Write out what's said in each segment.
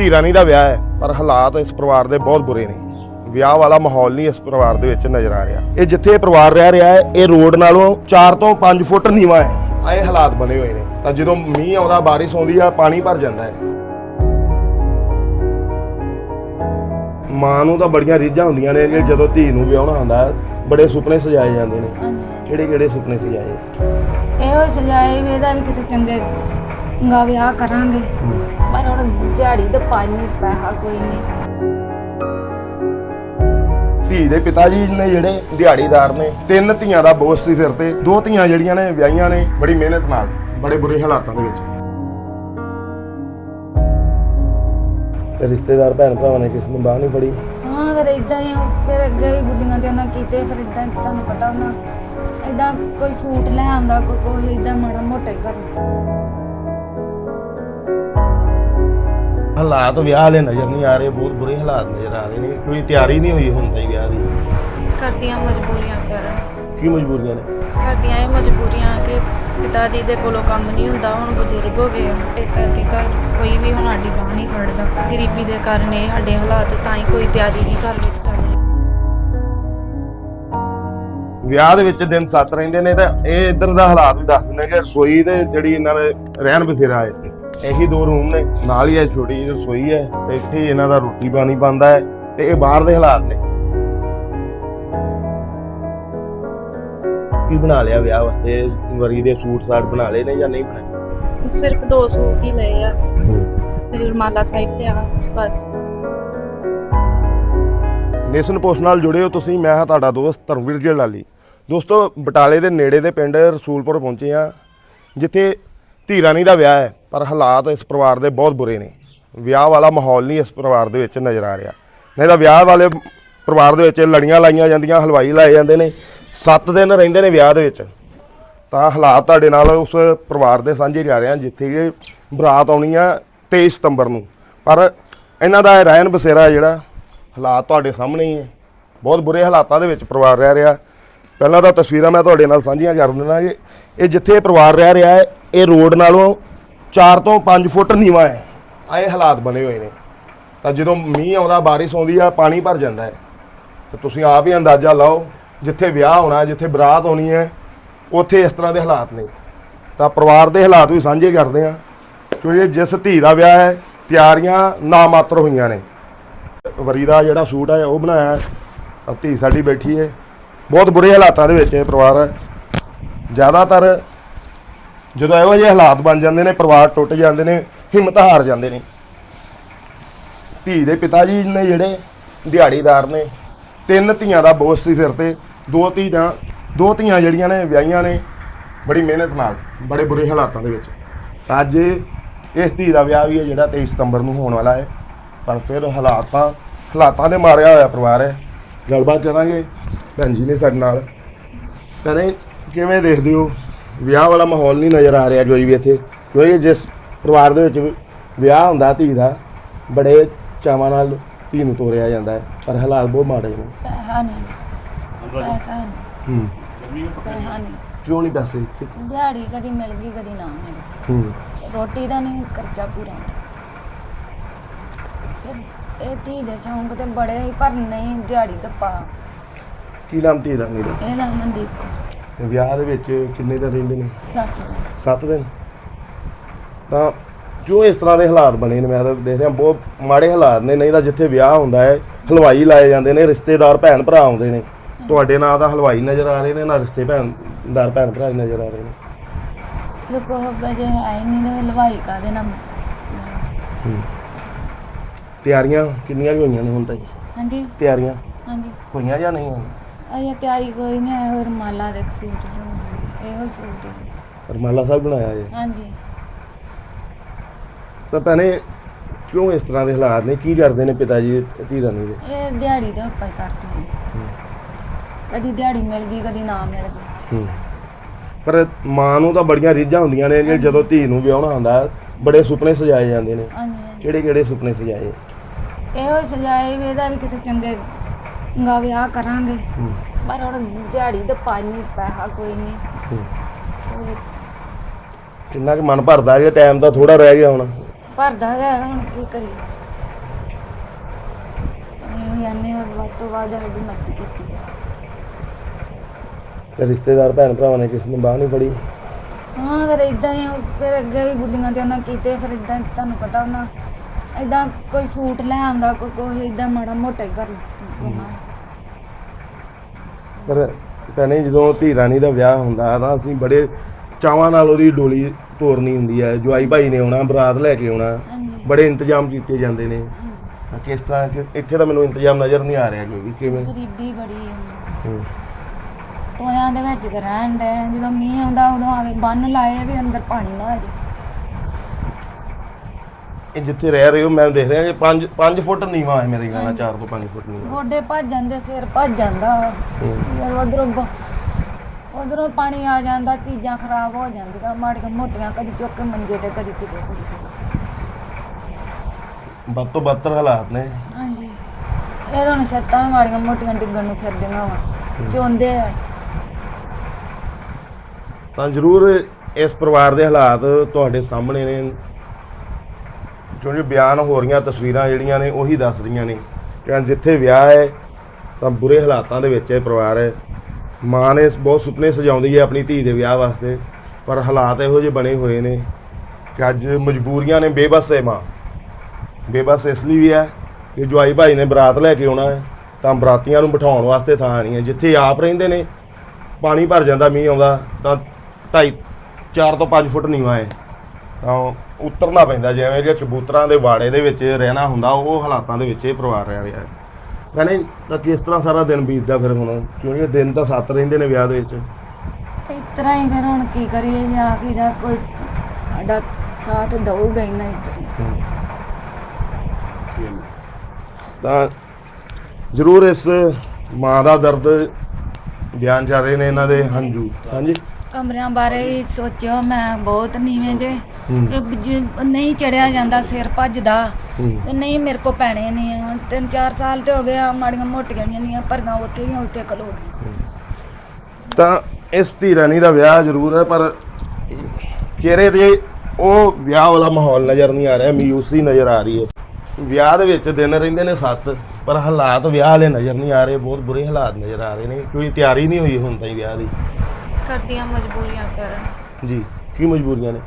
ਧੀ ਰਾਣੀ ਦਾ ਵਿਆਹ ਹੈ ਪਰ ਹਾਲਾਤ ਇਸ ਪਰਿਵਾਰ ਦੇ ਬਹੁਤ ਬੁਰੇ ਨੇ। ਵਿਆਹ ਵਾਲਾ ਮਾਹੌਲ ਨਹੀਂ ਇਸ ਪਰਿਵਾਰ ਦੇ ਵਿੱਚ ਨਜ਼ਰ ਆ ਰਿਹਾ। ਇਹ ਜਿੱਥੇ ਇਹ ਪਰਿਵਾਰ ਰਹਿ ਰਿਹਾ ਹੈ ਇਹ ਰੋਡ ਨਾਲੋਂ 4 ਤੋਂ 5 ਫੁੱਟ ਨੀਵਾ ਹੈ। ਇਹ ਹਾਲਾਤ ਬਣੇ ਹੋਏ ਨੇ। ਤਾਂ ਜਦੋਂ ਮੀਂਹ ਆਉਂਦਾ ਬਾਰਿਸ਼ ਆਉਂਦੀ ਆ ਪਾਣੀ ਭਰ ਜਾਂਦਾ ਹੈ। ਮਾਂ ਨੂੰ ਤਾਂ ਬੜੀਆਂ ਰੀਝਾਂ ਹੁੰਦੀਆਂ ਨੇ ਕਿ ਜਦੋਂ ਧੀ ਨੂੰ ਵਿਆਹਣਾ ਹੁੰਦਾ ਬੜੇ ਸੁਪਨੇ ਸਜਾਏ ਜਾਂਦੇ ਨੇ। ਕਿਹੜੇ ਕਿਹੜੇ ਸੁਪਨੇ ਸਜਾਏ? ਇਹੋ ਸਜਾਏ ਵੀ ਇਹਦਾ ਵੀ ਕਿਤੇ ਚੰਗੇ ਗਾ ਵਿਆਹ ਕਰਾਂਗੇ। ਪਰ ਹੁਣ ਦਿਹਾੜੀ ਤਾਂ ਪਾਣੀ ਪੈਸਾ ਕੋਈ ਨਹੀਂ। ਧੀ ਦੇ ਪਿਤਾ ਜੀ ਨੇ ਜਿਹੜੇ ਦਿਹਾੜੀਦਾਰ ਨੇ ਤਿੰਨ ਧੀਆਂ ਦਾ ਬੋਝ ਸੀ ਸਿਰ ਤੇ। ਦੋ ਧੀਆਂ ਜਿਹੜੀਆਂ ਨੇ ਵਿਆਹੀਆਂ ਨੇ ਬੜੀ ਮਿਹਨਤ ਨਾਲ ਬੜੇ ਬੁਰੇ ਹਾਲਾਤਾਂ ਦੇ ਵਿੱਚ। ਤੇ ਰਿਸ਼ਤੇਦਾਰ ਭੈਣ ਭਰਾਵਾਂ ਨੇ ਕਿਸ ਨੂੰ ਬਾਹ ਨਹੀਂ ਫੜੀ? ਹਾਂ ਫਿਰ ਇਦਾਂ ਹੀ ਫਿਰ ਅੱਗੇ ਵੀ ਗੁੱਡੀਆਂ ਤੇ ਉਹਨਾਂ ਕੀਤੇ ਫਿਰ ਇਦਾਂ ਤੁਹਾਨੂੰ ਪਤਾ ਉਹਨਾਂ ਇਦਾਂ ਕੋਈ ਸੂਟ ਲੈ ਆਉਂਦਾ ਕੋਈ ਕੋਈ ਇਦਾਂ ਮਾੜਾ ਮੋਟਾ ਕਰ ਹਾਲਾਤ ਵਿਆਹ ਵਾਲੇ ਨਜ਼ਰ ਨਹੀਂ ਆ ਰਹੇ ਬਹੁਤ ਬੁਰੇ ਹਾਲਾਤ ਨਜ਼ਰ ਆ ਰਹੇ ਨੇ ਕੋਈ ਤਿਆਰੀ ਨਹੀਂ ਹੋਈ ਹੁਣ ਤਾਈ ਵਿਆਹ ਦੀ। ਕਰਦੀਆਂ ਮਜਬੂਰੀਆਂ ਕਾਰਨ ਕੀ ਮਜਬੂਰੀਆਂ ਨੇ? ਕਰਦੀਆਂ ਇਹ ਮਜਬੂਰੀਆਂ ਕਿ ਪਿਤਾ ਜੀ ਦੇ ਕੋਲੋਂ ਕੰਮ ਨਹੀਂ ਹੁੰਦਾ ਹੁਣ ਬਜ਼ੁਰਗ ਹੋ ਗਏ ਆ। ਇਸ ਕਰਕੇ ਘਰ ਕੋਈ ਵੀ ਹੁਣ ਸਾਡੀ ਬਾਂਹ ਨਹੀਂ ਫੜਦਾ ਗਰੀਬੀ ਦੇ ਕਾਰਨ ਇਹ ਸਾਡੇ ਹਾਲਾਤ ਤਾਂ ਹੀ ਕੋਈ ਤਿਆਰੀ ਨਹੀਂ ਘਰ ਵਿੱਚ ਸਾਡੀ। ਵਿਆਹ ਦੇ ਵਿੱਚ ਦਿਨ ਸੱਤ ਰਹਿੰਦੇ ਨੇ ਤਾਂ ਇਹ ਇੱਧਰ ਦਾ ਹਾਲਾਤ ਵੀ ਦੱਸ ਦਿੰਦੇ ਕਿ ਰਸੋਈ ਤੇ ਜਿਹੜੀ ਇਹਨਾਂ ਦੇ ਰਹਿਣ ਬਸੇਰਾ ਹੈ ਇੱਥੇ। ਇਹੀ ਦੋ ਰੂਮ ਨੇ। ਨਾਲ ਹੀ ਇਹ ਛੋਟੀ ਜਿਹੀ ਰਸੋਈ ਹੈ ਤੇ ਇੱਥੇ ਹੀ ਇਹਨਾਂ ਦਾ ਰੋਟੀ ਪਾਣੀ ਬਣਦਾ ਹੈ ਤੇ ਇਹ ਬਾਹਰ ਦੇ ਹਾਲਾਤ ਨੇ। ਕੀ ਬਣਾ ਲਿਆ ਵਿਆਹ ਵਾਸਤੇ? ਵਰੀ ਦੇ ਸੂਟ ਸਾਟ ਬਣਾ ਲਏ ਨੇ ਜਾਂ ਨਹੀਂ ਬਣਾਏ? ਸਿਰਫ ਦੋ ਸੂਟ ਹੀ ਲਏ ਆ। ਤੇ ਰੁਮਾਲਾ ਸਾਹਿਬ ਲਿਆ ਬਸ। ਨੇਸ਼ਨ ਪੋਸਟ ਨਾਲ ਜੁੜੇ ਹੋ ਤੁਸੀਂ ਮੈਂ ਹਾਂ ਤੁਹਾਡਾ ਦੋਸਤ ਧਰਮਵੀਰ ਜੀ ਲਾਲੀ ਦੋਸਤੋ ਬਟਾਲੇ ਦੇ ਨੇੜੇ ਦੇ ਪਿੰਡ ਰਸੂਲਪੁਰ ਪਹੁੰਚੇ ਆ ਜਿੱਥੇ ਧੀ ਰਾਣੀ ਦਾ ਵਿਆਹ ਹੈ। ਪਰ ਹਾਲਾਤ ਇਸ ਪਰਿਵਾਰ ਦੇ ਬਹੁਤ ਬੁਰੇ ਨੇ। ਵਿਆਹ ਵਾਲਾ ਮਾਹੌਲ ਨਹੀਂ ਇਸ ਪਰਿਵਾਰ ਦੇ ਵਿੱਚ ਨਜ਼ਰ ਆ ਰਿਹਾ। ਨਹੀਂ ਤਾਂ ਵਿਆਹ ਵਾਲੇ ਪਰਿਵਾਰ ਦੇ ਵਿੱਚ ਲੜੀਆਂ ਲਾਈਆਂ ਜਾਂਦੀਆਂ, ਹਲਵਾਈ ਲਾਏ ਜਾਂਦੇ ਨੇ। 7 ਦਿਨ ਰਹਿੰਦੇ ਨੇ ਵਿਆਹ ਦੇ ਵਿੱਚ। ਤਾਂ ਹਾਲਾਤ ਤੁਹਾਡੇ ਨਾਲ ਉਸ ਪਰਿਵਾਰ ਦੇ ਸਾਂਝੇ ਜਾ ਰਹੇ ਹਾਂ ਜਿੱਥੇ ਕਿ ਬਰਾਤ ਆਉਣੀ ਆ 23 ਸਤੰਬਰ ਨੂੰ। ਪਰ ਇਹਨਾਂ ਦਾ ਇਹ ਰਹਿਣ ਬਸੇਰਾ ਜਿਹੜਾ, ਹਾਲਾਤ ਤੁਹਾਡੇ ਸਾਹਮਣੇ ਹੀ ਹੈ। ਬਹੁਤ ਬੁਰੇ ਹਾਲਾਤਾਂ ਦੇ ਵਿੱਚ ਪਰਿਵਾਰ ਰਹਿ ਰਿਹਾ। ਪਹਿਲਾਂ ਤਾਂ ਤਸਵੀਰਾਂ ਮੈਂ ਤੁਹਾਡੇ ਨਾਲ ਸਾਂਝੀਆਂ ਕਰ ਦਿੰਦਾ ਕਿ ਇਹ ਜਿੱਥੇ ਪਰਿਵਾਰ ਰਹਿ ਰਿਹਾ ਹੈ, ਇਹ ਰੋਡ ਨਾਲੋਂ 4 ਤੋਂ 5 ਫੁੱਟ ਨੀਵਾ ਹੈ। ਆਹ ਇਹ ਹਾਲਾਤ ਬਣੇ ਹੋਏ ਨੇ। ਤਾਂ ਜਦੋਂ ਮੀਂਹ ਆਉਂਦਾ, ਬਾਰਿਸ਼ ਆਉਂਦੀ ਆ, ਪਾਣੀ ਭਰ ਜਾਂਦਾ ਹੈ। ਤੇ ਤੁਸੀਂ ਆਪ ਹੀ ਅੰਦਾਜ਼ਾ ਲਾਓ, ਜਿੱਥੇ ਵਿਆਹ ਹੋਣਾ, ਜਿੱਥੇ ਬਰਾਤ ਹੋਣੀ ਹੈ, ਉੱਥੇ ਇਸ ਤਰ੍ਹਾਂ ਦੇ ਹਾਲਾਤ ਨੇ। ਤਾਂ ਪਰਿਵਾਰ ਦੇ ਹਾਲਾਤ ਵੀ ਸਾਂਝੇ ਕਰਦੇ ਆ ਕਿਉਂਕਿ ਜਿਸ ਧੀ ਦਾ ਵਿਆਹ ਹੈ, ਤਿਆਰੀਆਂ ਨਾ ਮਾਤਰ ਹੋਈਆਂ ਨੇ। ਵਰੀ ਦਾ ਜਿਹੜਾ ਸੂਟ ਹੈ, ਉਹ ਬਣਾਇਆ ਹੈ। ਧੀ ਸਾਡੀ ਬੈਠੀ ਹੈ। ਬਹੁਤ ਬੁਰੇ ਹਾਲਾਤਾਂ ਦੇ ਵਿੱਚ ਇਹ ਪਰਿਵਾਰ ਹੈ। ਜ਼ਿਆਦਾਤਰ ਜਦੋਂ ਇਹੋ ਜਿਹੇ ਹਾਲਾਤ ਬਣ ਜਾਂਦੇ ਨੇ, ਪਰਿਵਾਰ ਟੁੱਟ ਜਾਂਦੇ ਨੇ, ਹਿੰਮਤ ਹਾਰ ਜਾਂਦੇ ਨੇ। ਧੀ ਦੇ ਪਿਤਾ ਜੀ ਨੇ ਜਿਹੜੇ ਦਿਹਾੜੀਦਾਰ ਨੇ, ਤਿੰਨ ਧੀਆਂ ਦਾ ਬੋਝ ਸੀ ਸਿਰ ਤੇ, ਦੋ ਧੀ ਧੀਆਂ, ਦੋ ਧੀਆਂ ਜਿਹੜੀਆਂ ਨੇ, ਵਿਆਹੀਆਂ ਨੇ, ਬੜੀ ਮਿਹਨਤ ਨਾਲ, ਬੜੇ ਬੁਰੇ ਹਾਲਾਤਾਂ ਦੇ ਵਿੱਚ। ਅੱਜ ਇਸ ਧੀ ਦਾ ਵਿਆਹ ਵੀ ਹੈ ਜਿਹੜਾ 23 ਸਤੰਬਰ ਨੂੰ ਹੋਣ ਵਾਲਾ ਹੈ, ਪਰ ਫਿਰ ਹਾਲਾਤਾਂ ਹਾਲਾਤਾਂ ਦੇ ਮਾਰਿਆ ਹੋਇਆ ਪਰਿਵਾਰ ਹੈ। ਗੱਲਬਾਤ ਕਰਾਂਗੇ, ਭੈਣ ਜੀ ਨੇ ਸਾਡੇ ਨਾਲ। ਕਹਿੰਦੇ ਕਿਵੇਂ ਦੇਖਦੇ ਹੋ? ਵਿਆਹ ਵਾਲਾ ਮਾਹੌਲ ਨਹੀਂ ਨਜ਼ਰ ਆ ਰਿਹਾ ਕੋਈ ਵੀ ਇੱਥੇ। ਕਿਉਂਕਿ ਜਿਸ ਪਰਿਵਾਰ ਦੇ ਵਿੱਚ ਵਿਆਹ ਹੁੰਦਾ ਧੀ ਦਾ ਬੜੇ ਚਾਵਾਂ ਨਾਲ ਧੀ ਨੂੰ ਤੋਰਿਆ ਜਾਂਦਾ ਹੈ। ਪਰ ਹਾਲਾਤ ਬਹੁਤ ਮਾੜੇ ਨੇ। ਪੈਸਾ ਨਹੀਂ। ਪੈਸਾ ਨਹੀਂ। ਹੂੰ। ਪੈਸਾ ਨਹੀਂ। ਕਿਉਂ ਨਹੀਂ ਪੈਸੇ ਦਿਹਾੜੀ ਕਦੀ ਮਿਲ ਗਈ ਕਦੀ ਨਾ ਮਿਲ ਗਈ। ਹੂੰ। ਰੋਟੀ ਦਾ ਨਹੀਂ ਖਰਚਾ ਪੂਰਾ ਹੁੰਦਾ। ਫਿਰ ਇਹ ਧੀ ਦੇ ਸ਼ੌਂਕ ਤੇ ਬੜੇ ਹੀ ਪਰ ਨਹੀਂ ਦਿਹਾੜੀ ਦੱਪਾ ਕੀ ਨਾਮ ਧੀ ਰਾਣੀ ਦਾ ਇਹਦਾ ਮਨਦੀਪ ਕੌਰ। ਤੇ ਵਿਆਹ ਦੇ ਵਿੱਚ ਕਿੰਨੇ ਦਿਨ ਰਹਿੰਦੇ ਨੇ? ਸੱਤ ਦਾ 7 ਦਿਨ? ਤਾਂ ਕਿਉਂ ਇਸ ਤਰ੍ਹਾਂ ਦੇ ਹਾਲਾਤ ਬਣੇ ਨੇ ਮੈਂ ਤਾਂ ਦੇਖ ਰਿਹਾ ਬਹੁਤ ਮਾੜੇ ਹਾਲਾਤ ਨੇ। ਨਹੀਂ ਤਾਂ ਜਿੱਥੇ ਵਿਆਹ ਹੁੰਦਾ ਹੈ ਹਲਵਾਈ ਲਾਏ ਜਾਂਦੇ ਨੇ ਰਿਸ਼ਤੇਦਾਰ ਭੈਣ ਭਰਾ ਆਉਂਦੇ ਨੇ। ਤੁਹਾਡੇ ਨਾਂ ਦਾ ਹਲਵਾਈ ਨਜ਼ਰ ਆ ਰਹੇ ਨੇ ਨਾ ਰਿਸ਼ਤੇ ਭੈਣਦਾਰ ਭੈਣ ਭਰਾ ਨਜ਼ਰ ਆ ਰਹੇ ਨੇ। ਦੇਖੋ ਬਜੇ ਹੀ ਨਹੀਂ ਤੇ ਹਲਵਾਈ ਕਾਦੇ ਨਾਲ ਤਿਆਰੀਆਂ ਕਿੰਨੀਆਂ ਵੀ ਹੋਈਆਂ ਨੇ ਹੁਣ ਤਾਈ? ਹਾਂਜੀ। ਤਿਆਰੀਆਂ ਹਾਂਜੀ। ਹੋਈਆਂ ਜਾਂ ਨਹੀਂ ਹੋਈਆਂ? ਅਜੇ ਤਿਆਰੀ ਕੋਈ ਨਹੀਂ ਹੈ ਹੋਰ ਮਾਲਾ ਦੇ ਸੂਟ ਲਿਆਉਣੇ। ਇਹੋ ਸੂਟ ਹੀ। ਰਮਾਲਾ ਸਾਹਿਬ ਬਣਾਇਆ ਜੇ ਹਾਂਜੀ। ਤਾਂ ਭੈਣੇ ਕਿਉਂ ਇਸ ਤਰ੍ਹਾਂ ਦੇ ਹਾਲਾਤ ਨੇ? ਕੀ ਕਰਦੇ ਨੇ ਪਿਤਾ ਜੀ ਧੀ ਰਾਣੀ ਦੇ? ਇਹ ਦਿਹਾੜੀ ਦਾ ਉੱਪਰ ਕਰਦੇ ਨੇ। ਕਦੀ ਦਿਹਾੜੀ ਮਿਲ ਗਈ ਕਦੀ ਨਾ ਮਿਲ ਗਈ। ਹੂੰ। ਪਰ ਮਾਂ ਨੂੰ ਤਾਂ ਬੜੀਆਂ ਰੀਝਾਂ ਹੁੰਦੀਆਂ ਨੇ ਜਦੋਂ ਧੀ ਨੂੰ ਵਿਆਹਣਾ ਹੁੰਦਾ ਬੜੇ ਸੁਪਨੇ ਸਜਾਏ ਜਾਂਦੇ ਨੇ। ਹਾਂਜੀ ਹਾਂਜੀ। ਕਿਹੜੇ ਕਿਹੜੇ ਸੁਪਨੇ ਸਜਾਏ? ਇਹੋ ਸਜਾਏ ਵੀ ਇਹਦਾ ਵੀ ਕਿਤੇ ਚੰਗੇ ਗਾ ਵਿਆਹ ਕਰਾਂਗੇ। ਹੂੰ। ਪਰ ਹੁਣ ਦਿਹਾੜੀ ਦਾ ਪਾਣੀ ਪੈਸਾ ਕੋਈ ਨਹੀਂ। ਹੂੰ। ਉਹ ਕਿੰਨਾ ਕਿ ਮਨ ਭਰਦਾ ਜੇ ਟਾਈਮ ਤਾਂ ਥੋੜਾ ਰਹਿ ਗਿਆ ਹੁਣ। ਭਰਦਾ ਹੈ ਹੁਣ ਕੀ ਕਰੀਏ? ਇਹ ਆਨੇ ਹੋਰ ਵੱਧ ਤੋਂ ਵੱਧ ਸਾਡੀ ਮਦਦ ਕੀਤੀ ਹੈ ਤੇ ਰਿਸ਼ਤੇਦਾਰ ਭੈਣ ਭਰਾਵਾਂ ਨੇ ਕਿਸੇ ਨੇ ਬਾਹ ਨਹੀਂ ਫੜੀ? ਹਾਂ ਫਿਰ ਇਦਾਂ ਹੀ ਫਿਰ ਅੱਗੇ ਵੀ ਗੁੱਡੀਆਂ ਤੇ ਉਹਨਾਂ ਕੀਤੇ ਫਿਰ ਇਦਾਂ ਤੁਹਾਨੂੰ ਪਤਾ ਉਹਨਾਂ ਇਦਾਂ ਕੋਈ ਸੂਟ ਲੈ ਆਉਂਦਾ ਕੋਈ ਕੋਈ ਇਦਾਂ ਮਾੜਾ ਮੋਟਾ ਹੀ ਕਰ ਪਰ ਭੈਣੇ ਜਦੋਂ ਧੀ ਰਾਣੀ ਦਾ ਵਿਆਹ ਹੁੰਦਾ ਤਾਂ ਅਸੀਂ ਬੜੇ ਚਾਵਾਂ ਨਾਲ ਉਹਦੀ ਡੋਲੀ ਤੋਰਨੀ ਹੁੰਦੀ ਹੈ। ਜਵਾਈ ਭਾਈ ਨੇ ਆਉਣਾ ਬਰਾਤ ਲੈ ਕੇ ਆਉਣਾ। ਹਾਂਜੀ। ਬੜੇ ਇੰਤਜ਼ਾਮ ਕੀਤੇ ਜਾਂਦੇ ਨੇ। ਤਾਂ ਕਿਸ ਤਰ੍ਹਾਂ ਕਿ ਇੱਥੇ ਤਾਂ ਮੈਨੂੰ ਇੰਤਜ਼ਾਮ ਨਜ਼ਰ ਨਹੀਂ ਆ ਰਿਹਾ ਕਿਉਂਕਿ ਕਿਵੇਂ। ਗਰੀਬੀ ਬੜੀ ਹੈ। ਹੂੰ। ਟੋਇਆਂ ਦੇ ਵਿੱਚ ਤੇ ਰਹਿਣ ਦੇ ਜਦੋਂ ਮੀਂਹ ਆਉਂਦਾ ਉਦੋਂ ਆਵੇ ਬੰਨ ਲਾਏ ਵੀ ਅੰਦਰ ਪਾਣੀ ਨਾ ਆ ਜੇ ਇਹ ਜਿੱਥੇ ਰਹਿ ਰਹੇ ਹੋ ਮੈਂ ਦੇਖ ਰਿਹਾ ਕਿ 5 5 ਫੁੱਟ ਨੀਵਾ ਹੈ ਮੇਰੇ ਨਾਲ 4 ਤੋਂ 5 ਫੁੱਟ ਨੀਵਾ। ਗੋਡੇ ਭੱਜ ਜਾਂਦੇ ਸਿਰ ਭੱਜ ਜਾਂਦਾ। ਯਾਰ ਉਧਰੋਂ ਉਧਰੋਂ ਪਾਣੀ ਆ ਜਾਂਦਾ ਚੀਜ਼ਾਂ ਖਰਾਬ ਹੋ ਜਾਂਦੀਆਂ ਮਾੜੀਆਂ ਮੋਟੀਆਂ ਕਦੀ ਚੁੱਕ ਕੇ ਮੰਜੇ ਤੇ ਕਦੀ ਕਿਤੇ ਕਦੀ ਕਿਤੇ। ਵੱਧ ਤੋਂ ਬੱਤਰ ਹਾਲਾਤ ਨੇ। ਹਾਂਜੀ। ਇਹ ਤਾਂ ਛੱਤਾਂ ਮਾੜੀਆਂ ਮੋਟੀਆਂ ਡਿੱਗਣ ਨੂੰ ਫਿਰਦੀਆਂ ਵਾ ਚੋਂਦੇ ਆ। ਤਾਂ ਜ਼ਰੂਰ ਇਸ ਪਰਿਵਾਰ ਦੇ ਹਾਲਾਤ ਤੁਹਾਡੇ ਸਾਹਮਣੇ ਨੇ। ਕਿਉਂਕਿ ਬਿਆਨ ਹੋ ਰਹੀਆਂ ਤਸਵੀਰਾਂ ਜਿਹੜੀਆਂ ਨੇ ਉਹੀ ਦੱਸ ਰਹੀਆਂ ਨੇ ਕਿ ਜਿੱਥੇ ਵਿਆਹ ਹੈ, ਤਾਂ ਬੁਰੇ ਹਾਲਾਤਾਂ ਦੇ ਵਿੱਚ ਇਹ ਪਰਿਵਾਰ ਹੈ। ਮਾਂ ਨੇ ਬਹੁਤ ਸੁਪਨੇ ਸਜਾਉਂਦੀ ਹੈ ਆਪਣੀ ਧੀ ਦੇ ਵਿਆਹ ਵਾਸਤੇ, ਪਰ ਹਾਲਾਤ ਇਹੋ ਜਿਹੇ ਬਣੇ ਹੋਏ ਨੇ ਕਿ ਅੱਜ ਮਜਬੂਰੀਆਂ ਨੇ ਬੇਬਸ ਹੈ ਮਾਂ। ਬੇਬਸ ਇਸ ਲਈ ਵੀ ਹੈ ਕਿ ਜਵਾਈ ਭਾਈ ਨੇ ਬਰਾਤ ਲੈ ਕੇ ਆਉਣਾ ਹੈ, ਤਾਂ ਬਰਾਤੀਆਂ ਨੂੰ ਬਿਠਾਉਣ ਵਾਸਤੇ ਥਾਂ ਨਹੀਂ ਹੈ। ਜਿੱਥੇ ਆਪ ਰਹਿੰਦੇ ਨੇ, ਪਾਣੀ ਭਰ ਜਾਂਦਾ ਮੀਂਹ ਆਉਂਦਾ, ਤਾਂ ਢਾਈ 4 ਤੋਂ 5 ਫੁੱਟ ਨੀਵਾਂ ਹੈ। ਤਾਂ ਉਤਰਨਾ ਪੈਂਦਾ ਜਿਵੇਂ ਕਿ ਕਬੂਤਰਾਂ ਦੇ ਵਾੜੇ ਦੇ ਵਿੱਚ ਰਹਿਣਾ ਹੁੰਦਾ ਉਹ ਹਾਲਾਤਾਂ ਦੇ ਵਿੱਚ ਇਹ ਪਰਿਵਾਰ ਰਹਿ ਰਿਹਾ ਹੈ। ਕਹਿੰਦੇ ਤਾਂ ਕਿਸ ਤਰ੍ਹਾਂ ਸਾਰਾ ਦਿਨ ਬੀਤਦਾ ਫਿਰ ਹੁਣ? ਕਿਉਂਕਿ ਦਿਨ ਤਾਂ ਸੱਤ ਰਹਿੰਦੇ ਨੇ ਵਿਆਹ ਦੇ ਵਿੱਚ। ਇਸ ਤਰ੍ਹਾਂ ਹੀ ਫਿਰ ਹੁਣ ਕੀ ਕਰੀਏ ਜਾ ਕੇ ਦਾ ਕੋਈ ਸਾਡਾ ਸਾਥ ਦਊਗਾ ਹੀ ਨਾ ਇਤਰੀ ਤਾਂ ਜ਼ਰੂਰ ਇਸ ਮਾਂ ਦਾ ਦਰਦ ਬਿਆਨ ਕਰ ਰਹੇ ਨੇ ਇਹਨਾਂ ਦੇ ਹੰਝੂ। ਹਾਂਜੀ। ਕਮਰਿਆਂ ਬਾਰੇ ਵੀ ਸੋਚਿਓ ਮੈਂ ਬਹੁਤ ਨੀਵੇਂ ਜੇ। ਹੂੰ। ਇਹ ਜੇ ਨਹੀਂ ਚੜਿਆ ਜਾਂਦਾ ਸਿਰ ਭੱਜਦਾ। ਹੂੰ। ਤੇ ਨਹੀਂ ਮੇਰੇ ਕੋ ਪੈਣੇ ਨਹੀਂ ਆ। ਹੁਣ 3-4 ਸਾਲ ਤੇ ਹੋ ਗਏ ਆ ਮਾੜੀਆਂ ਮੋਟੀਆਂ ਜਿਹੀਆਂ ਭਰੀਆਂ ਉੱਥੇ ਦੀਆਂ ਉੱਥੇ ਖਲੋ ਗਈਆਂ। ਤਾਂ ਇਸ ਧੀ ਰਾਣੀ ਦਾ ਵਿਆਹ ਜ਼ਰੂਰ ਹੈ ਪਰ ਚਿਹਰੇ ਤੇ ਉਹ ਵਿਆਹ ਵਾਲਾ ਮਾਹੌਲ ਨਜ਼ਰ ਨਹੀਂ ਆ ਰਿਹਾ ਮਿਊਸੀ ਨਜ਼ਰ ਆ ਰਹੀ ਹੈ। ਵਿਆਹ ਦੇ ਵਿੱਚ ਦਿਨ ਰਹਿੰਦੇ ਨੇ ਸੱਤ ਪਰ ਹਾਲਾਤ ਵਿਆਹ ਵਾਲੇ ਨਜ਼ਰ ਨਹੀਂ ਆ ਰਹੇ ਬਹੁਤ ਬੁਰੇ ਹਾਲਾਤ ਨਜ਼ਰ ਆ ਰਹੇ ਨੇ। ਕੋਈ ਤਿਆਰੀ ਨਹੀਂ ਹੋਈ ਹੁਣ ਤਾਈਂ ਵਿਆਹ ਦੀ। ਕਰਦੀਆਂ ਮਜਬੂਰੀਆਂ ਕਰਨ। ਜੀ ਕੀ ਮਜਬੂਰੀਆਂ ਨੇ?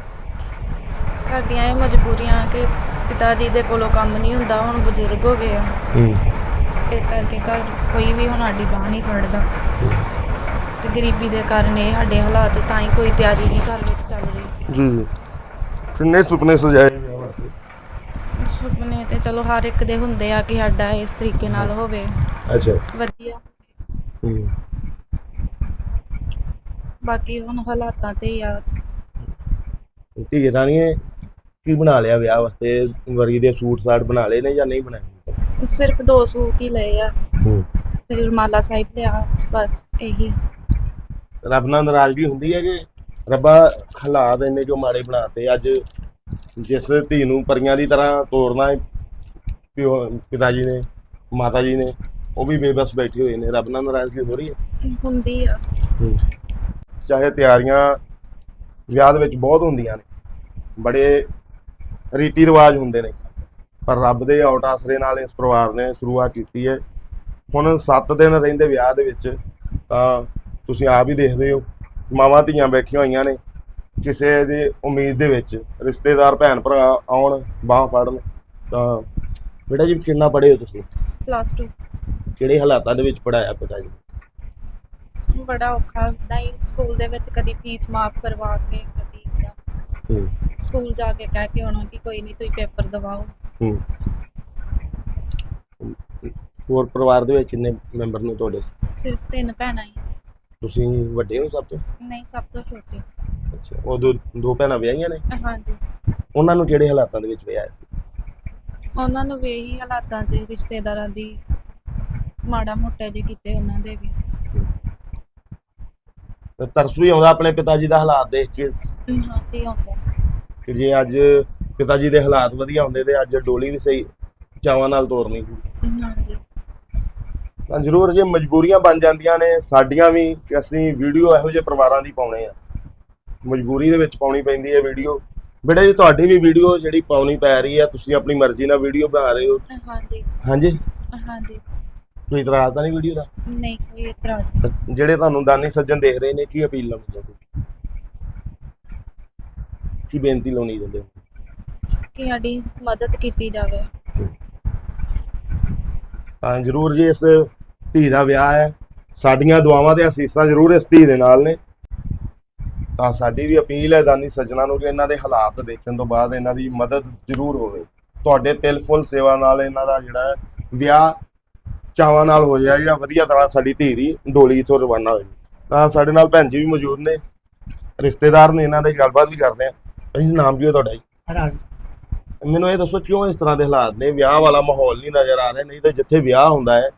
ਕਰਦੀਆਂ ਇਹ ਮਜਬੂਰੀਆਂ ਕਿ ਪਿਤਾ ਜੀ ਦੇ ਕੋਲੋਂ ਕੰਮ ਨਹੀਂ ਹੁੰਦਾ ਹੁਣ ਬਜ਼ੁਰਗ ਹੋ ਗਏ ਆ। ਹੂੰ। ਇਸ ਕਰਕੇ ਘਰ ਕੋਈ ਵੀ ਹੁਣ ਸਾਡੀ ਬਾਹ ਨਹੀਂ ਫੜਦਾ ਤੇ ਗਰੀਬੀ ਦੇ ਕਾਰਨ ਇਹ ਸਾਡੇ ਹਾਲਾਤ ਤਾਂ ਹੀ ਕੋਈ ਤਿਆਰੀ ਨਹੀਂ ਘਰ ਵਿੱਚ ਚੱਲ ਰਹੀ। ਜੀ ਜੀ। ਕਿੰਨੇ ਸੁਪਨੇ ਸਜਾਏ ਵਿਆਹ ਵਾਸਤੇ ਸੁਪਨੇ ਤੇ ਚਲੋ ਹਰ ਇੱਕ ਦੇ ਹੁੰਦੇ ਆ ਕਿ ਸਾਡਾ ਇਸ ਤਰੀਕੇ ਨਾਲ ਹੋਵੇ। ਅੱਛਾ। ਵਧੀਆ। ਹੂੰ। ਬਾਕੀ ਹੁਣ ਹਾਲਾਤਾਂ ਤੇ ਧੀ ਰਾਣੀ ਨੇ ਕੀ ਬਣਾ ਲਿਆ ਵਿਆਹ ਵਾਸਤੇ? ਵਰੀ ਦੇ ਸੂਟ ਸਾਟ ਬਣਾ ਲਏ ਨੇ ਜਾਂ ਨਹੀਂ ਬਣਾਏ? ਸਿਰਫ ਦੋ ਸੂਟ ਹੀ ਲਏ ਆ। ਹੂੰ। ਤੇ ਰੁਮਾਲਾ ਸਾਹਿਬ ਲਿਆ ਬਸ ਇਹੀ। ਰੱਬ ਨਾਲ ਨਾਰਾਜ਼ਗੀ ਹੁੰਦੀ ਹੈ ਕਿ ਰੱਬਾ ਹਾਲਾਤ ਇੰਨੇ ਜੋ ਮਾੜੇ ਬਣਾਤੇ ਅੱਜ ਜਿਸ ਧੀ ਨੂੰ ਪਰੀਆਂ ਦੀ ਤਰ੍ਹਾਂ ਤੋਰਨਾ ਹੈ ਪਿਓ ਪਿਤਾ ਜੀ ਨੇ ਮਾਤਾ ਜੀ ਨੇ ਉਹ ਵੀ ਬੇਬਸ ਬੈਠੇ ਹੋਏ ਨੇ। ਰੱਬ ਨਾਲ ਨਾਰਾਜ਼ਗੀ ਹੋ ਰਹੀ ਹੈ? ਹੁੰਦੀ ਆ। ਚਾਹੇ ਤਿਆਰੀਆਂ ਵਿਆਹ ਦੇ ਵਿੱਚ ਬਹੁਤ ਹੁੰਦੀਆਂ ਨੇ ਬੜੇ ਰੀਤੀ ਰਿਵਾਜ ਹੁੰਦੇ ਨੇ ਪਰ ਰੱਬ ਦੇ ਔਟ ਆਸਰੇ ਨਾਲ ਇਸ ਪਰਿਵਾਰ ਨੇ ਸ਼ੁਰੂਆਤ ਕੀਤੀ ਹੈ ਹੁਣ 7 ਦਿਨ ਰਹਿੰਦੇ ਵਿਆਹ ਦੇ ਵਿੱਚ ਤਾਂ ਤੁਸੀਂ ਆਪ ਹੀ ਦੇਖਦੇ ਹੋ ਮਾਵਾਂ ਧੀਆਂ ਬੈਠੀਆਂ ਹੋਈਆਂ ਨੇ ਕਿਸੇ ਦੀ ਉਮੀਦ ਦੇ ਵਿੱਚ ਰਿਸ਼ਤੇਦਾਰ ਭੈਣ ਭਰਾ ਆਉਣ ਬਾਹ ਫੜਨ ਤਾਂ ਬੇਟਾ ਜੀ ਕਿੰਨਾ ਪੜ੍ਹੇ ਹੋ ਤੁਸੀਂ? ਪਲੱਸ 2 ਕਿਹੜੇ ਹਾਲਾਤਾਂ ਦੇ ਵਿੱਚ ਪੜਾਇਆ ਪਿਤਾ ਜੀ? ਬੜਾ ਔਖਾ ਹੁੰਦਾ ਹੀ ਸਕੂਲ ਦੇ ਵਿੱਚ ਕਦੀ ਫੀਸ ਮਾਫ ਕਰਵਾ ਕੇ ਕਦੀ ਏਦਾਂ। ਹੂੰ। ਸਕੂਲ ਜਾ ਕੇ ਕਹਿ ਕੇ ਆਉਣਾ ਕਿ ਕੋਈ ਨਹੀਂ ਤੁਸੀਂ ਪੇਪਰ ਦਵਾਓ। ਹੂੰ। ਹੋਰ ਪਰਿਵਾਰ ਦੇ ਵਿੱਚ ਕਿੰਨੇ ਮੈਂਬਰ ਨੇ ਤੁਹਾਡੇ? ਸਿਰਫ ਤਿੰਨ ਭੈਣਾਂ ਹੀ। ਤੁਸੀਂ ਵੱਡੇ ਹੋ ਸਭ ਤੋਂ? ਨਹੀਂ ਸਭ ਤੋਂ ਛੋਟੇ। ਅੱਛਾ ਉਹ ਦੋ ਦੋ ਭੈਣਾਂ ਵਿਆਹੀਆਂ ਨੇ? ਹਾਂਜੀ। ਉਹਨਾਂ ਨੂੰ ਕਿਹੜੇ ਹਾਲਾਤਾਂ ਦੇ ਵਿੱਚ ਵਿਆਹਿਆ ਸੀ? ਉਹਨਾਂ ਨੂੰ ਵੀ ਇਹੀ ਹਾਲਾਤਾਂ 'ਚ ਰਿਸ਼ਤੇਦਾਰਾਂ ਦੀ ਮਾੜਾ ਮੋਟਾ ਜੇ ਕੀਤੇ ਉਹਨਾਂ ਦੇ ਵੀ। ਤੇ ਤਰਸ ਵੀ ਆਉਂਦਾ ਆਪਣੇ ਪਿਤਾ ਜੀ ਦਾ ਹਾਲਾਤ ਦੇਖ ਕੇ। ਹਾਂਜੀ ਆਉਂਦਾ। ਕਿ ਜੇ ਅੱਜ ਪਿਤਾ ਜੀ ਦੇ ਹਾਲਾਤ ਵਧੀਆ ਹੁੰਦੇ ਤੇ ਅੱਜ ਡੋਲੀ ਵੀ ਸਹੀ ਚਾਵਾਂ ਨਾਲ ਤੋਰਨੀ ਸੀ। ਹਾਂਜੀ। ਤਾਂ ਜ਼ਰੂਰ ਜੇ ਮਜਬੂਰੀਆਂ ਬਣ ਜਾਂਦੀਆਂ ਨੇ ਸਾਡੀਆਂ ਵੀ ਕਿ ਅਸੀਂ ਵੀਡੀਓ ਇਹੋ ਜਿਹੇ ਪਰਿਵਾਰਾਂ ਦੀ ਪਾਉਣੇ ਆ। ਮਜਬੂਰੀ ਦੇ ਵਿੱਚ ਪਾਉਣੀ ਪੈਂਦੀ ਹੈ ਵੀਡੀਓ। ਬੇਟਾ ਜੀ ਤੁਹਾਡੀ ਵੀ ਵੀਡੀਓ ਜਿਹੜੀ ਪਾਉਣੀ ਪੈ ਰਹੀ ਆ ਤੁਸੀਂ ਆਪਣੀ ਮਰਜ਼ੀ ਨਾਲ ਵੀਡੀਓ ਬਣਾ ਰਹੇ ਹੋ। ਹਾਂਜੀ। ਹਾਂਜੀ। ਹਾਂਜੀ। ਕੋਈ ਇਤਰਾਜ਼ ਤਾਂ ਨਹੀਂ ਵੀਡੀਓ ਦਾ? ਨਹੀਂ ਕੋਈ ਇਤਰਾਜ਼ ਜਿਹੜੇ ਤੁਹਾਨੂੰ ਦਾਨੀ ਸੱਜਣ ਦੇਖ ਰਹੇ ਨੇ ਕੀ ਅਪੀਲ ਲਾਉਣੀ ਚਾਹੁੰਦੇ ਕੀ ਬੇਨਤੀ ਲਾਉਣੀ ਚਾਹੁੰਦੇ ਹੋ? ਕਿ ਸਾਡੀ ਮਦਦ ਕੀਤੀ ਜਾਵੇ। ਤਾਂ ਜਰੂਰ ਜੀ ਇਸ ਧੀ ਦਾ ਵਿਆਹ ਹੈ। ਸਾਡੀਆਂ ਦੁਆਵਾਂ ਤੇ ਅਸੀਸਾਂ ਜਰੂਰ ਇਸ ਧੀ ਦੇ ਨਾਲ ਨੇ। ਤਾਂ ਸਾਡੀ ਵੀ ਅਪੀਲ ਹੈ ਦਾਨੀ ਸੱਜਣਾ ਨੂੰ ਕਿ ਇਹਨਾਂ ਦੇ ਹਾਲਾਤ ਦੇਖਣ ਤੋਂ ਬਾਅਦ ਇਹਨਾਂ ਦੀ ਮਦਦ ਜਰੂਰ ਹੋਵੇ। ਤੁਹਾਡੇ ਤਿਲ ਫੁੱਲ ਸੇਵਾ ਨਾਲ ਇਹਨਾਂ ਦਾ ਜਿਹੜਾ ਹੈ ਵਿਆਹ ਚਾਵਾਂ ਨਾਲ ਹੋ ਜਾਏ ਜਾਂ ਵਧੀਆ ਤਰ੍ਹਾਂ ਸਾਡੀ ਧੀ ਦੀ ਡੋਲੀ ਤੋਂ ਰਵਾਨਾ ਹੋਏ ਤਾਂ ਸਾਡੇ ਨਾਲ ਭੈਣ ਜੀ ਵੀ ਮੌਜੂਦ ਨੇ। ਰਿਸ਼ਤੇਦਾਰ ਨੇ ਇਹਨਾਂ ਦੇ ਗੱਲਬਾਤ ਵੀ ਕਰਦੇ ਆ। ਭਾਈ ਨਾਮ ਕੀ ਹੈ ਤੁਹਾਡਾ ਜੀ? ਰਾਜ। ਮੈਨੂੰ ਇਹ ਦੱਸੋ ਕਿਉਂ ਇਸ ਤਰ੍ਹਾਂ ਦੇ ਹਾਲਾਤ ਨੇ? ਵਿਆਹ ਵਾਲਾ ਮਾਹੌਲ ਨਹੀਂ ਨਜ਼ਰ ਆ ਰਿਹਾ ਨਹੀਂ ਤਾਂ ਜਿੱਥੇ ਵਿਆਹ ਹੁੰਦਾ ਹੈ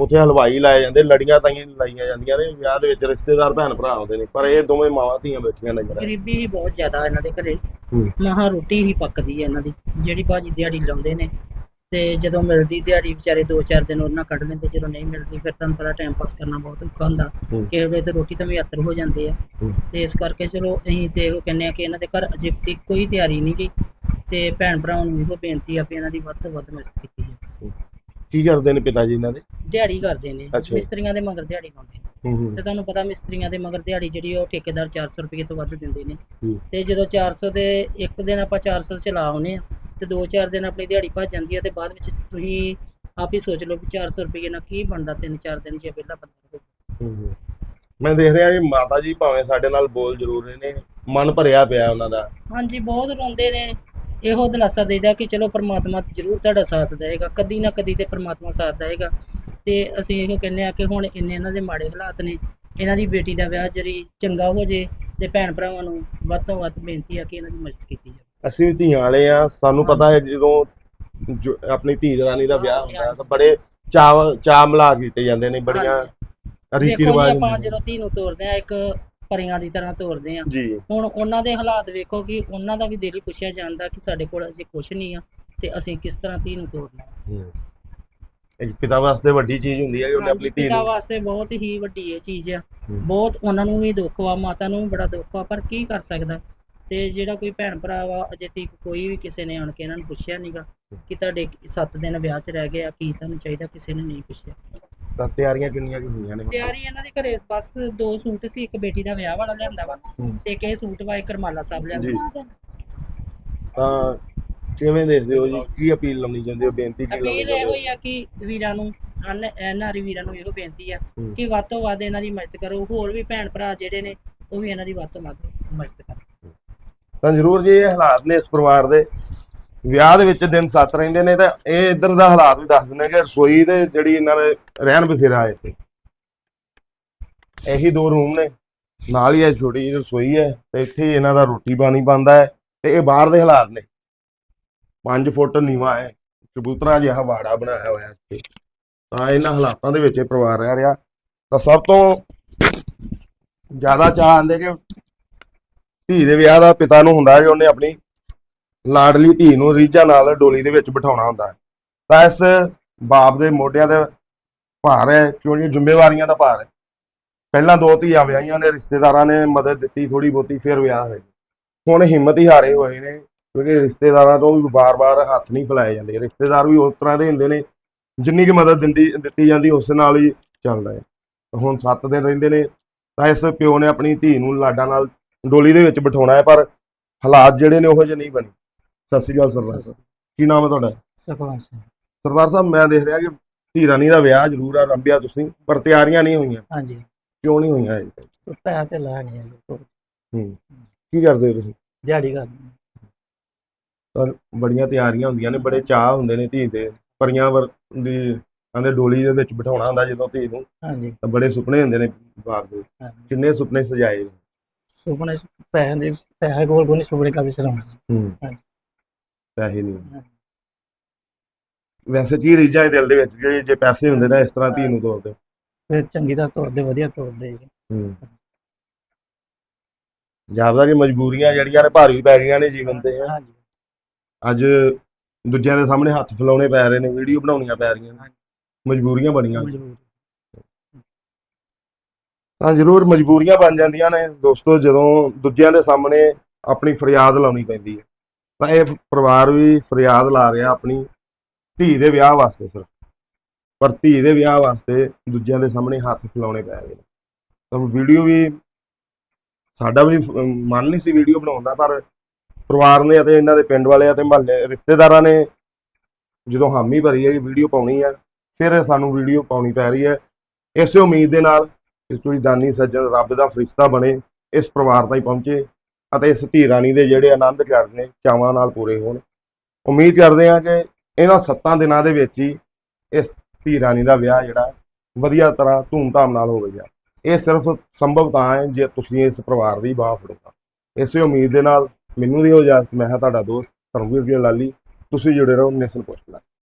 ਉੱਥੇ ਹਲਵਾਈ ਲਾਏ ਜਾਂਦੇ ਲੜੀਆਂ ਤਾਈਆਂ ਲਾਈਆਂ ਜਾਂਦੀਆਂ ਨੇ। ਵਿਆਹ ਦੇ ਵਿੱਚ ਰਿਸ਼ਤੇਦਾਰ ਭੈਣ ਭਰਾ ਆਉਂਦੇ ਨੇ ਪਰ ਇਹ ਦੋਵੇਂ ਮਾਵਾਂ ਧੀਆਂ ਬੈਠੀਆਂ ਨਜ਼ਰ ਆ ਗਰੀਬੀ ਹੀ ਬਹੁਤ ਜ਼ਿਆਦਾ ਇਹਨਾਂ ਦੇ ਘਰੇ। ਹੂੰ। ਮਹਾ ਰੋਟੀ ਹੀ ਪੱਕਦੀ ਹੈ ਇਹਨਾਂ ਦੀ ਜਿਹੜੀ ਭਾਜੀ ਦਿਹਾੜੀ ਲਾਉਂਦੇ ਨੇ। ਤੇ ਜਦੋਂ ਮਿਲਦੀ ਦਿਹਾੜੀ ਵਿਚਾਰੇ 2-4 ਦਿਨ ਉਹਨਾਂ ਕੱਢ ਲੈਂਦੇ ਜਦੋਂ ਨਹੀਂ ਮਿਲਦੀ ਫਿਰ ਤੁਹਾਨੂੰ ਪਤਾ ਟਾਈਮ ਪਾਸ ਕਰਨਾ ਬਹੁਤ ਔਖਾ ਹੁੰਦਾ। ਕਿਸੇ ਵੇਲੇ ਤੇ ਰੋਟੀ ਤਾਂ ਵੀ ਅਤਰ ਹੋ ਜਾਂਦੇ ਆ। ਤੇ ਇਸ ਕਰਕੇ ਚਲੋ ਅਸੀਂ ਤੇ ਉਹ ਕਹਿੰਦੇ ਆ ਕਿ ਇਹਨਾਂ ਦੇ ਘਰ ਅਜੇ ਤੱਕ ਕੋਈ ਤਿਆਰੀ ਨਹੀਂ ਗਈ। ਤੇ ਭੈਣ ਭਰਾਵਾਂ ਨੂੰ ਇਹੋ ਬੇਨਤੀ ਆ ਵੀ ਇਹਨਾਂ ਦੀ ਵੱਧ ਤੋਂ ਵੱਧ ਮਦਦ ਕੀਤੀ ਜਾਵੇ। ਕੀ ਕਰਦੇ ਨੇ ਪਿਤਾ ਜੀ ਇਹਨਾਂ ਦੇ? ਦਿਹਾੜੀ ਕਰਦੇ ਨੇ। ਮਿਸਤਰੀਆਂ ਦੇ ਮਗਰ ਦਿਹਾੜੀ ਲਾਉਂਦੇ ਨੇ। ਤੇ ਤੁਹਾਨੂੰ ਪਤਾ ਮਿਸਤਰੀਆਂ ਦੇ ਮਗਰ ਦਿਹਾੜੀ ਜਿਹੜੀ ਉਹ ਠੇਕੇਦਾਰ 400 ਰੁਪਏ ਤੋਂ ਵੱਧ ਦਿੰਦੇ ਨੇ। ਤੇ ਜਦੋਂ 400 ਦੇ ਇੱਕ ਦਿਨ ਆਪਾਂ 400 ਚਲਾ ਆਉਨੇ ਆ ਤੇ 2-4 ਦਿਨ ਆਪਣੀ ਦਿਹਾੜੀ ਭੱਜ ਜਾਂਦੀ ਆ ਤੇ ਬਾਅਦ ਵਿੱਚ ਤੁਸੀਂ ਆਪ ਹੀ ਸੋਚ ਲਓ ਵੀ 400 ਰੁਪਏ ਨਾਲ ਕੀ ਬਣਦਾ 3-4 ਦਿਨ ਜੇ ਵਿਹਲਾ ਬੰਦਾ ਹੋਵੇ। ਮੈਂ ਦੇਖ ਰਿਹਾ ਜੀ ਮਾਤਾ ਜੀ ਭਾਵੇਂ ਸਾਡੇ ਨਾਲ ਬੋਲ ਜ਼ਰੂਰ ਰਹੇ ਨੇ ਮਨ ਭਰਿਆ ਪਿਆ ਉਹਨਾਂ ਦਾ। ਹਾਂਜੀ ਬਹੁਤ ਰੋਂਦੇ ਨੇ। ਇਹੋ ਦਿਲਾਸਾ ਦੇਦਾ ਕਿ ਚਲੋ ਪ੍ਰਮਾਤਮਾ ਜ਼ਰੂਰ ਤੁਹਾਡਾ ਸਾਥ ਦੇਵੇਗਾ ਕਦੀ ਨਾ ਕਦੀ ਤੇ ਪ੍ਰਮਾਤਮਾ ਸਾਥ ਦੇਵੇਗਾ। ਤੇ ਅਸੀਂ ਇਹੋ ਕਹਿੰਦੇ ਆ ਕਿ ਹੁਣ ਇੰਨੇ ਇਹਨਾਂ ਦੇ ਮਾੜੇ ਹਾਲਾਤ ਨੇ ਇਹਨਾਂ ਦੀ ਬੇਟੀ ਦਾ ਵਿਆਹ ਜਰੀ ਚੰਗਾ ਹੋ ਜੇ ਤੇ ਭੈਣ ਭਰਾਵਾਂ ਨੂੰ ਵੱਧ ਤੋਂ ਵੱਧ ਬੇਨਤੀ ਆ ਕਿ ਇਹਨਾਂ ਦੀ ਮਦਦ ਕੀਤੀ ਜਾਵੇ। ਅਸੀਂ ਵੀ ਧੀਆਂ ਵਾਲੇ ਆ ਸਾਨੂੰ ਪਤਾ ਹੈ ਜਦੋਂ ਜੋ ਆਪਣੀ ਧੀ ਦਰਾਨੀ ਦਾ ਵਿਆਹ ਹੁੰਦਾ ਤਾਂ ਬੜੇ ਚਾਵ ਚਾਅ ਮਿਲਾ ਕੀਤੇ ਜਾਂਦੇ ਨੇ ਬੜੀਆਂ। ਰੀਤੀ ਵੇਖੋ ਜੀ ਰਿਵਾਜ ਆਪਾਂ ਹੁੰਦੇ ਨੇ। ਜਦੋਂ ਧੀ ਨੂੰ ਤੋਰਦੇ ਆ ਇੱਕ ਪਰੀਆਂ ਦੀ ਤਰ੍ਹਾਂ ਤੋਰਦੇ ਆ ਜੀ ਹੁਣ ਉਹਨਾਂ ਦੇ ਹਾਲਾਤ ਵੇਖੋ ਕਿ ਉਹਨਾਂ ਦਾ ਵੀ ਦਿਲ ਹੀ ਪੁੱਛਿਆ ਜਾਂਦਾ ਕਿ ਸਾਡੇ ਕੋਲ ਅਜੇ ਕੁਝ ਨਹੀਂ ਆ ਤੇ ਅਸੀਂ ਕਿਸ ਤਰ੍ਹਾਂ ਧੀ ਨੂੰ ਤੋਰਨਾ ਹੂੰ। ਇੱਕ ਪਿਤਾ ਵਾਸਤੇ ਵੱਡੀ ਚੀਜ਼ ਹੁੰਦੀ ਹੈ ਕਿ ਉਹਨੇ ਹਾਂਜੀ ਆਪਣੀ ਧੀ ਪਿਤਾ ਨੂੰ ਵਾਸਤੇ ਬਹੁਤ ਹੀ ਵੱਡੀ ਇਹ ਚੀਜ਼ ਆ। ਬਹੁਤ ਉਹਨਾਂ ਨੂੰ ਵੀ ਦੁੱਖ ਵਾ ਮਾਤਾ ਨੂੰ ਵੀ ਬੜਾ ਦੁੱਖ ਵਾ ਪਰ ਕੀ ਕਰ ਸਕਦਾ ਤੇ ਜਿਹੜਾ ਕੋਈ ਭੈਣ ਭਰਾ ਵਾ ਅਜੇ ਤੱਕ ਕੋਈ ਵੀ ਕਿਸੇ ਨੇ ਆਣ ਕੇ ਇਹਨਾਂ ਨੂੰ ਪੁੱਛਿਆ ਨਹੀਂਗਾ ਕਿ ਤੁਹਾਡੇ 7 ਦਿਨ ਵਿਆਹ 'ਚ ਰਹਿ ਗਏ ਆ ਕੀ ਤੁਹਾਨੂੰ ਚਾਹੀਦਾ ਕਿਸੇ ਨੇ ਨਹੀਂ ਪੁੱਛਿਆ। ਤਾਂ ਤਿਆਰੀਆਂ ਕਿੰਨੀਆਂ ਕੁ ਹੋਈਆਂ ਨੇ? ਤਿਆਰੀ ਇਹਨਾਂ ਦੇ ਘਰੇ ਬਸ ਦੋ ਸੂਟ ਸੀ ਇੱਕ ਬੇਟੀ ਦਾ ਵਿਆਹ ਵਾਲਾ ਲਿਆਂਦਾ ਵਾ। ਤੇ ਇੱਕ ਇਹ ਸੂਟ ਵਾ ਇੱਕ ਰਮਾਲਾ ਸਾਹਿਬ ਲਿਆਂਦਾ। ਜੀ। ਤਾਂ ਕਿਵੇਂ ਦੇਖਦੇ ਹੋ ਜੀ? ਕੀ ਅਪੀਲ ਲਾਉਣੀ ਚਾਹੁੰਦੇ ਹੋ? ਬੇਨਤੀ ਕੀ ਲਾਉਣੀ ਅਪੀਲ ਇਹੋ ਹੋ? ਹੀ ਆ ਕਿ ਵੀਰਾਂ ਨੂੰ ਐਨਆਰਈ ਵੀਰਾਂ ਨੂੰ ਇਹੋ ਬੇਨਤੀ ਆ। ਕਿ ਵੱਧ ਤੋਂ ਵੱਧ ਇਹਨਾਂ ਦੀ ਮਦਦ ਕਰੋ। ਹੋਰ ਵੀ ਭੈਣ ਭਰਾ ਜਿਹੜੇ ਨੇ ਉਹ ਵੀ ਇਹਨਾਂ ਦੀ ਵੱਧ ਤੋਂ ਵੱਧ ਮਦਦ ਕਰਨ। ਤਾਂ ਜ਼ਰੂਰ ਜੀ ਇਹ ਹਾਲਾਤ ਨੇ ਇਸ ਪਰਿਵਾਰ ਦੇ। ਵਿਆਹ ਦੇ ਵਿੱਚ ਦਿਨ ਸੱਤ ਰਹਿੰਦੇ ਨੇ ਤਾਂ ਇਹ ਇੱਧਰ ਦਾ ਹਾਲਾਤ ਵੀ ਦੱਸ ਦਿੰਦੇ ਕਿ ਰਸੋਈ ਦੇ ਜਿਹੜੀ ਇਹਨਾਂ ਦੇ ਰਹਿਣ ਬਸੇਰਾ ਹੈ ਇੱਥੇ। ਇਹੀ ਦੋ ਰੂਮ ਨੇ, ਨਾਲ ਹੀ ਇਹ ਛੋਟੀ ਜਿਹੀ ਰਸੋਈ ਹੈ ਤੇ ਇੱਥੇ ਇਹਨਾਂ ਦਾ ਰੋਟੀ ਪਾਣੀ ਬਣਦਾ ਹੈ ਤੇ ਇਹ ਬਾਹਰ ਦੇ ਹਾਲਾਤ ਨੇ। 5 ਫੁੱਟ ਨੀਵਾ ਹੈ, ਕਬੂਤਰਾਂ ਜਿਹਾ ਵਾੜਾ ਬਣਾਇਆ ਹੋਇਆ ਇੱਥੇ। ਤਾਂ ਇਹਨਾਂ ਹਾਲਾਤਾਂ ਦੇ ਵਿੱਚ ਇਹ ਪਰਿਵਾਰ ਰਹਿ ਰਿਹਾ। ਤਾਂ ਸਭ ਤੋਂ ਜ਼ਿਆਦਾ ਚਾਹ ਆਂਦੇ ਕਿ ਧੀ ਦੇ ਵਿਆਹ ਦਾ ਪਿਤਾ ਨੂੰ ਹੁੰਦਾ ਕਿ ਉਹਨੇ ਆਪਣੀ ਲਾਡਲੀ ਧੀ ਨੂੰ ਰੀਝਾਂ ਨਾਲ ਡੋਲੀ ਦੇ ਵਿੱਚ ਬਿਠਾਉਣਾ ਹੁੰਦਾ ਹੈ। ਤਾਂ ਇਸ ਬਾਪ ਦੇ ਮੋਢਿਆਂ ਤੇ ਭਾਰ ਹੈ ਕਿਉਂਕਿ ਜ਼ਿੰਮੇਵਾਰੀਆਂ ਦਾ ਭਾਰ ਹੈ। ਪਹਿਲਾਂ ਦੋ ਧੀਆਂ ਵਿਆਹੀਆਂ ਨੇ, ਰਿਸ਼ਤੇਦਾਰਾਂ ਨੇ ਮਦਦ ਦਿੱਤੀ ਥੋੜੀ ਬਹੁਤੀ ਫਿਰ ਵਿਆਹ ਹੋਏ। ਹੁਣ ਹਿੰਮਤ ਹੀ ਹਾਰੇ ਹੋਏ ਨੇ, ਕਿਉਂਕਿ ਰਿਸ਼ਤੇਦਾਰਾਂ ਤੋਂ ਵੀ ਵਾਰ-ਵਾਰ ਹੱਥ ਨਹੀਂ ਫਲਾਏ ਜਾਂਦੇ। ਰਿਸ਼ਤੇਦਾਰ ਵੀ ਉਸ ਤਰ੍ਹਾਂ ਦੇ ਹੁੰਦੇ ਨੇ, ਜਿੰਨੀ ਕਿ ਮਦਦ ਦਿੰਦੀ, ਦਿੱਤੀ ਜਾਂਦੀ, ਉਸ ਨਾਲ ਹੀ ਚੱਲਦਾ ਹੈ। ਹੁਣ 7 ਦਿਨ ਰਹਿੰਦੇ ਨੇ, ਤਾਂ ਇਸ ਪਿਓ ਨੇ ਆਪਣੀ ਧੀ ਨੂੰ ਲਾਡਾਂ ਨਾਲ ਡੋਲੀ ਦੇ ਵਿੱਚ ਬਿਠਾਉਣਾ ਹੈ ਪਰ ਹਾਲਾਤ ਜਿਹੜੇ ਨੇ ਉਹੋ ਜਿਹੇ ਨਹੀਂ ਬਣੇ। ਸਤਿ ਸ਼੍ਰੀ ਅਕਾਲ ਸਰਦਾਰ ਸਾਹਿਬ। ਕੀ ਨਾਮ ਹੈ ਤੁਹਾਡਾ? ਸੁਖਵੰਤ ਸਿੰਘ ਸਰਦਾਰ ਸਾਹਿਬ ਮੈਂ ਦੇਖ ਰਿਹਾ ਕਿ ਧੀ ਰਾਣੀ ਦਾ ਵਿਆਹ ਜ਼ਰੂਰ ਆਰੰਭਿਆ ਤੁਸੀਂ ਪਰ ਤਿਆਰੀਆਂ ਨਹੀਂ ਹੋਈਆਂ। ਹਾਂਜੀ। ਕਿਉਂ ਨਹੀਂ ਹੋਈਆਂ ਅਜੇ ਤੱਕ? ਤੇ ਲਾ ਨਹੀਂ ਹੈ ਹੂੰ। ਕੀ ਕਰਦੇ ਹੋ ਤੁਸੀਂ? ਦਿਹਾੜੀ ਕਰਦੇ ਤਾਂ ਬੜੀਆਂ ਤਿਆਰੀਆਂ ਹੁੰਦੀਆਂ ਨੇ ਬੜੇ ਚਾਹ ਹੁੰਦੇ ਨੇ ਧੀ ਦੇ। ਪਰੀਆਂ ਵਰ ਦੀ ਕਹਿੰਦੇ ਡੋਲੀ ਦੇ ਵਿੱਚ ਬਿਠਾਉਣਾ ਹੁੰਦਾ ਜਦੋਂ ਧੀ ਨੂੰ ਹਾਂਜੀ। ਤਾਂ ਬੜੇ ਸੁਪਨੇ ਹੁੰਦੇ ਨੇ ਬਾਪ ਦੇ। ਹਾਂਜੀ। ਕਿੰਨੇ ਸੁਪਨੇ ਸਜਾਏ। ਸੁਪਨੇ ਪੈਸੇ ਦੇ ਪੈਸੇ ਕੋਲ ਕੋਈ ਨਹੀਂ ਸੁਪਨੇ ਕਾਬੀ ਸਰਾਉਣਾ ਹੂੰ। ਹਾਂਜੀ। ਪੈਸੇ ਨਹੀਂ। ਵੈਸੇ ਕੀ ਰੀਝਾਂ ਹੈ ਦਿਲ ਦੇ ਵਿੱਚ ਜਿਹੜੇ ਜੇ ਪੈਸੇ ਹੁੰਦੇ ਨੇ ਇਸ ਤਰ੍ਹਾਂ ਧੀ ਨੂੰ ਤੋਰਦੇ ਫਿਰ ਚੰਗੀ ਤਰ੍ਹਾਂ ਤੋਰਦੇ ਵਧੀਆ ਤੋਰਦੇ ਜੀ। ਹੂੰ। ਜਾਪਦਾ ਕਿ ਮਜਬੂਰੀਆਂ ਜਿਹੜੀਆਂ ਨੇ ਭਾਰੀ ਪੈ ਗਈਆਂ ਨੇ ਜੀਵਨ ਤੇ ਹੈਂ। ਹਾਂਜੀ। ਅੱਜ ਦੂਜਿਆਂ ਦੇ ਸਾਹਮਣੇ ਹੱਥ ਫਲਾਉਣੇ ਪੈ ਰਹੇ ਨੇ ਵੀਡੀਓ ਬਣਾਉਣੀਆਂ ਪੈ ਰਹੀਆਂ ਨੇ। ਮਜਬੂਰੀਆਂ ਬਣੀਆਂ ਮਜਬੂਰ। ਤਾਂ ਜ਼ਰੂਰ ਮਜਬੂਰੀਆਂ ਬਣ ਜਾਂਦੀਆਂ ਨੇ ਦੋਸਤੋ, ਜਦੋਂ ਦੂਜਿਆਂ ਦੇ ਸਾਹਮਣੇ ਆਪਣੀ ਫਰਿਆਦ ਲਾਉਣੀ ਪੈਂਦੀ ਹੈ। ਤਾਂ ਇਹ ਪਰਿਵਾਰ ਵੀ ਫਰਿਆਦ ਲਾ ਰਿਹਾ ਆਪਣੀ ਧੀ ਦੇ ਵਿਆਹ ਵਾਸਤੇ ਸਿਰਫ। ਪਰ ਧੀ ਦੇ ਵਿਆਹ ਵਾਸਤੇ ਦੂਜਿਆਂ ਦੇ ਸਾਹਮਣੇ ਹੱਥ ਫੈਲਾਉਣੇ ਪੈ ਰਹੇ ਨੇ। ਤਾਂ ਵੀਡੀਓ ਵੀ, ਸਾਡਾ ਵੀ ਮਨ ਨਹੀਂ ਸੀ ਵੀਡੀਓ ਬਣਾਉਣ ਦਾ, ਪਰ ਪਰਿਵਾਰ ਨੇ ਅਤੇ ਇਹਨਾਂ ਦੇ ਪਿੰਡ ਵਾਲਿਆਂ ਤੇ ਮਹੱਲੇ, ਰਿਸ਼ਤੇਦਾਰਾਂ ਨੇ ਜਦੋਂ ਹਾਮੀ ਭਰੀ ਹੈ ਕਿ ਵੀਡੀਓ ਪਾਉਣੀ ਹੈ ਫਿਰ ਸਾਨੂੰ ਵੀਡੀਓ ਪਾਉਣੀ ਪੈ ਰਹੀ ਹੈ। ਇਸੇ ਉਮੀਦ ਦੇ ਨਾਲ ਕਿ ਕੋਈ ਦਾਨੀ ਸੱਜਣ ਰੱਬ ਦਾ ਫਰਿਸ਼ਤਾ ਬਣੇ, ਇਸ ਪਰਿਵਾਰ ਤਾਈਂ ਪਹੁੰਚੇ ਅਤੇ ਇਸ ਧੀ ਰਾਣੀ ਦੇ ਜਿਹੜੇ ਆਨੰਦ ਕਾਰਜ ਨੇ, ਚਾਵਾਂ ਨਾਲ ਪੂਰੇ ਹੋਣ। ਉਮੀਦ ਕਰਦੇ ਹਾਂ ਕਿ ਇਹਨਾਂ ਸੱਤਾਂ ਦਿਨਾਂ ਦੇ ਵਿੱਚ ਹੀ ਇਸ ਧੀ ਰਾਣੀ ਦਾ ਵਿਆਹ ਜਿਹੜਾ ਵਧੀਆ ਤਰ੍ਹਾਂ ਧੂਮਧਾਮ ਨਾਲ ਹੋਵੇਗਾ। ਇਹ ਸਿਰਫ ਸੰਭਵ ਤਾਂ ਹੈ ਜੇ ਤੁਸੀਂ ਇਸ ਪਰਿਵਾਰ ਦੀ ਬਾਹ ਫੜੋਗਾ। ਇਸੇ ਉਮੀਦ ਦੇ ਨਾਲ ਮੈਨੂੰ ਦੀ ਇਜਾਜ਼ਤ ਮੈਂ ਹਾਂ ਤੁਹਾਡਾ ਦੋਸਤ ਧਰਮਵੀਰ ਜੀ ਲਾਲੀ, ਤੁਸੀਂ ਜੁੜੇ ਰਹੋ ਨੈਸ਼ਨਲ ਪੋਸਟ ਨਾਲ